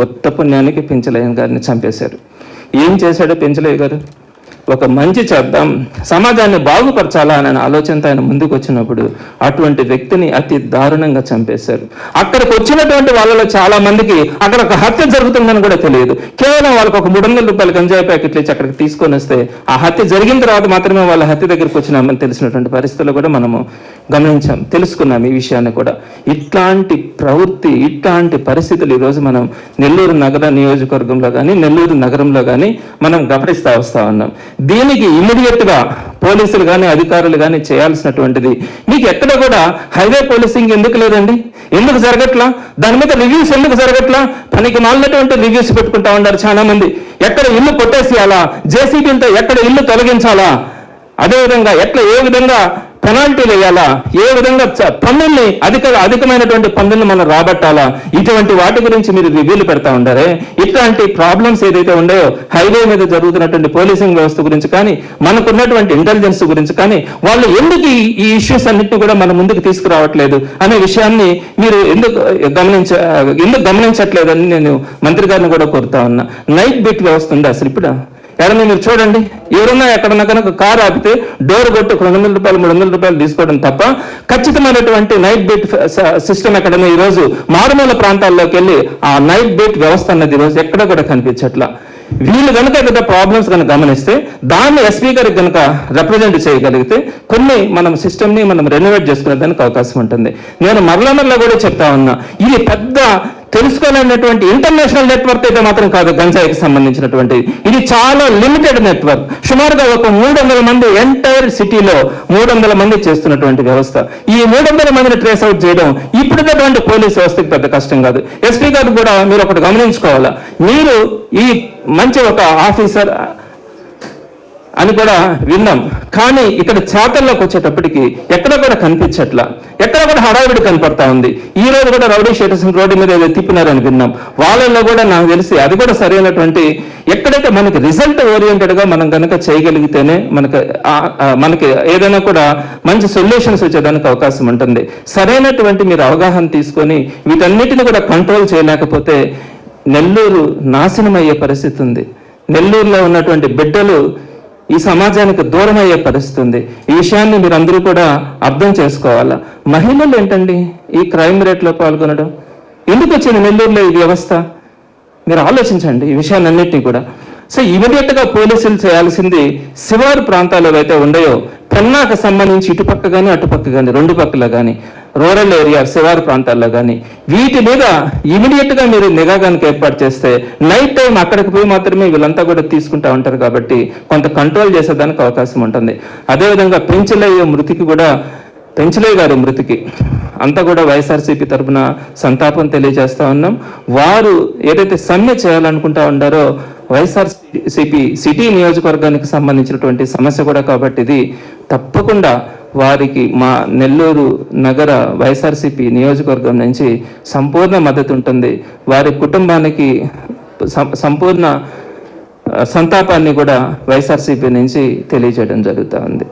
కొత్త పుణ్యానికి పెంచలయ్య గారిని చంపేశారు. ఏం చేశాడో పెంచలయ్య గారు ఒక మంచి చేద్దాం సమాజాన్ని బాగుపరచాలా అనే ఆలోచనతో ఆయన ముందుకు వచ్చినప్పుడు అటువంటి వ్యక్తిని అతి దారుణంగా చంపేశారు. అక్కడికి వచ్చినటువంటి వాళ్ళలో చాలా మందికి అక్కడ ఒక హత్య జరుగుతుందని కూడా తెలియదు. కేవలం వాళ్ళకి ఒక మూడు వందల రూపాయలు గంజాయి ప్యాకెట్లు ఇచ్చి అక్కడికి తీసుకొని వస్తే ఆ హత్య జరిగిన తర్వాత మాత్రమే వాళ్ళ హత్య దగ్గరికి వచ్చినామని తెలిసినటువంటి పరిస్థితుల్లో కూడా మనము గమనించాం తెలుసుకున్నాం ఈ విషయాన్ని కూడా. ఇట్లాంటి ప్రవృత్తి ఇట్లాంటి పరిస్థితులు ఈరోజు మనం నెల్లూరు నగర నియోజకవర్గంలో కానీ నెల్లూరు నగరంలో కానీ మనం గమనిస్తా వస్తా ఉన్నాం. దీనికి ఇమీడియట్గా పోలీసులు కానీ అధికారులు కానీ చేయాల్సినటువంటిది. మీకు ఎక్కడ కూడా హైవే పోలీసింగ్ ఎందుకు లేదండి? ఎందుకు జరగట్లా? దాని మీద రివ్యూస్ ఎందుకు జరగట్లా? పనికి మాలినటువంటి రివ్యూస్ పెట్టుకుంటా ఉన్నారు చాలా మంది ఎక్కడ ఇల్లు కొట్టేసేయాలా? జేసీబీలతో ఎక్కడ ఇల్లు తొలగించాలా? అదేవిధంగా ఎట్లా ఏ విధంగా పెనాల్టీలు వేయాలా? ఏ విధంగా పన్నుల్ని అధిక అధికమైనటువంటి పన్నుల్ని మనం రాబట్టాలా? ఇటువంటి వాటి గురించి మీరు రివ్యూలు పెడతా ఉండారే? ఇట్లాంటి ప్రాబ్లమ్స్ ఏదైతే ఉన్నాయో హైవే మీద జరుగుతున్నటువంటి పోలీసింగ్ వ్యవస్థ గురించి కానీ మనకున్నటువంటి ఇంటెలిజెన్స్ గురించి కానీ వాళ్ళు ఎందుకు ఈ- ఈ ఇష్యూస్ అన్నింటినీ కూడా మన ముందుకు తీసుకురావట్లేదు అనే విషయాన్ని మీరు ఎందుకు గమనించ ఎందుకు గమనించట్లేదని నేను మంత్రి గారిని కూడా కోరుతా ఉన్నా. నైట్ బిట్ వ్యవస్థ ఉంది అసలు ఇప్పుడు? ఎడమ మీరు చూడండి. ఎవరన్నా ఎక్కడన్నా కనుక కారు ఆపితే డోర్ కొట్టి ఒక రెండు వందల రూపాయలు మూడు వందల రూపాయలు తీసుకోవడం తప్ప ఖచ్చితమైనటువంటి నైట్ బీట్ సిస్టమ్ ఎక్కడన్నా ఈ రోజు మారుమూల ప్రాంతాల్లోకి వెళ్ళి ఆ నైట్ బీట్ వ్యవస్థ అన్నది ఈరోజు రోజు ఎక్కడ కూడా కనిపించట్లా. వీళ్ళు కనుక ఏదైనా ప్రాబ్లమ్స్ కనుక గమనిస్తే దాన్ని ఎస్పీ గారికి కనుక రిప్రజెంట్ చేయగలిగితే కొన్ని మనం సిస్టమ్ని మనం రెనోవేట్ చేసుకునే దానికి అవకాశం ఉంటుంది. నేను మరలా మరలా కూడా చెప్తా ఉన్నా ఇది పెద్ద తెలుసుకోలేనటువంటి ఇంటర్నేషనల్ నెట్వర్క్ అయితే మాత్రం కాదు గంజాయికి సంబంధించినటువంటి. ఇది చాలా లిమిటెడ్ నెట్వర్క్ సుమారుగా ఒక మూడు మంది ఎంటైర్ సిటీలో మూడు మంది చేస్తున్నటువంటి వ్యవస్థ. ఈ మూడు మందిని ట్రేస్ అవుట్ చేయడం ఇప్పుడున్నటువంటి పోలీస్ వ్యవస్థకి పెద్ద కష్టం కాదు. ఎస్పీ గారు కూడా మీరు ఒకటి గమనించుకోవాలా? మీరు ఈ మంచి ఒక ఆఫీసర్ అని కూడా విన్నాం. కానీ ఇక్కడ చేతల్లోకి వచ్చేటప్పటికి ఎక్కడ కూడా కనిపించట్లా. ఎక్కడ కూడా హడావిడి కనపడతా ఉంది. ఈ రోజు కూడా రౌడీ షీటర్స్ రోడ్డు మీద ఏదో తిప్పినారని విన్నాం. వాళ్ళల్లో కూడా నాకు తెలిసి అది కూడా సరైనటువంటి ఎక్కడైతే మనకి రిజల్ట్ ఓరియంటెడ్గా మనం కనుక చేయగలిగితేనే మనకి మనకి ఏదైనా కూడా మంచి సొల్యూషన్స్ వచ్చేదానికి అవకాశం ఉంటుంది. సరైనటువంటి మీరు అవగాహన తీసుకొని వీటన్నిటిని కూడా కంట్రోల్ చేయలేకపోతే నెల్లూరు నాశనం అయ్యే పరిస్థితి ఉంది. నెల్లూరులో ఉన్నటువంటి బిడ్డలు ఈ సమాజానికి దూరం అయ్యే పరిస్థితి ఉంది ఈ విషయాన్ని మీరు అందరూ కూడా అర్థం చేసుకోవాలా? మహిళలు ఏంటండి ఈ క్రైమ్ రేట్లో పాల్గొనడం? ఎందుకు వచ్చింది నెల్లూరులో ఈ వ్యవస్థ? మీరు ఆలోచించండి ఈ విషయాన్ని అన్నింటినీ కూడా. సో ఇమీడియట్గా పోలీసులు చేయాల్సింది శివారు ప్రాంతాల్లో అయితే ఉండయో పెన్నాకు సంబంధించి ఇటుపక్క కానీ అటుపక్క కానీ రెండు పక్కల కానీ రూరల్ ఏరియా శివారు ప్రాంతాల్లో కానీ వీటి మీద ఇమీడియట్గా మీరు నిఘా కనుక ఏర్పాటు చేస్తే నైట్ టైం అక్కడికి పోయి మాత్రమే వీళ్ళంతా కూడా తీసుకుంటా ఉంటారు కాబట్టి కొంత కంట్రోల్ చేసేదానికి అవకాశం ఉంటుంది. అదేవిధంగా పెంచలయ్యే మృతికి కూడా పెంచలయ్య గారి మృతికి అంతా కూడా వైఎస్ఆర్సీపీ తరపున సంతాపం తెలియజేస్తా ఉన్నాం. వారు ఏదైతే సమ్మె చేయాలనుకుంటా ఉండారో వైఎస్ఆర్సీపీ సిటీ నియోజకవర్గానికి సంబంధించినటువంటి సమస్య కూడా కాబట్టి ఇది తప్పకుండా వారికి మా నెల్లూరు నగర వైఎస్ఆర్సీపీ నియోజకవర్గం నుంచి సంపూర్ణ మద్దతు ఉంటుంది. వారి కుటుంబానికి సం- సంపూర్ణ సంతాపాన్ని కూడా వైఎస్ఆర్సీపీ నుంచి తెలియజేయడం జరుగుతూ ఉంది.